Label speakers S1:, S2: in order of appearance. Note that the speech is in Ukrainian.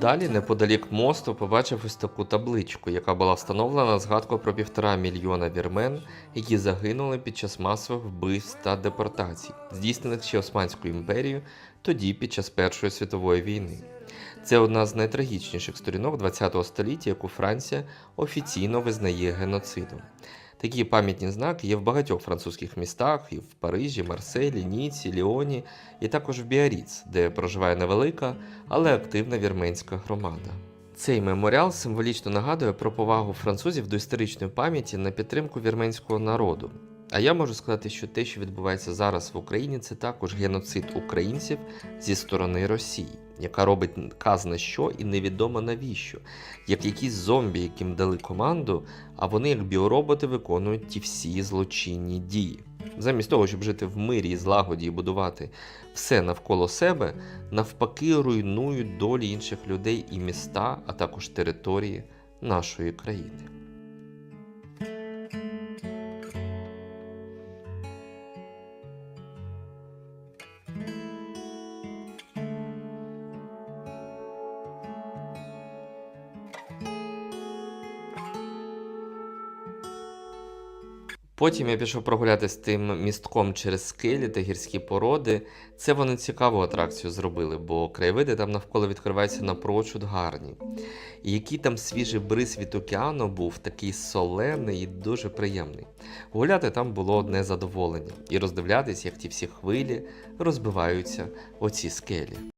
S1: Далі, неподалік мосту, побачив ось таку табличку, яка була встановлена на згадку про півтора мільйона вірмен, які загинули під час масових вбивств та депортацій, здійснених ще Османською імперією, тоді під час Першої світової війни. Це одна з найтрагічніших сторінок ХХ століття, яку Франція офіційно визнає геноцидом. Такі пам'ятні знаки є в багатьох французьких містах, і в Парижі, Марселі, Ніці, Ліоні, і також в Біаріц, де проживає невелика, але активна вірменська громада. Цей меморіал символічно нагадує про повагу французів до історичної пам'яті на підтримку вірменського народу. А я можу сказати, що те, що відбувається зараз в Україні, це також геноцид українців зі сторони Росії, яка робить казна що і невідомо навіщо, як якісь зомбі, яким дали команду, а вони, як біороботи, виконують ті всі злочинні дії. Замість того, щоб жити в мирі і злагоді і будувати все навколо себе, навпаки, руйнують долі інших людей і міста, а також території нашої країни. Потім я пішов прогулятися тим містком через скелі та гірські породи. Це вони цікаву атракцію зробили, бо краєвиди там навколо відкриваються напрочуд гарні. І який там свіжий бриз від океану був, такий солений і дуже приємний. Гуляти там було одне задоволення і роздивлятись, як ті всі хвилі розбиваються оці скелі.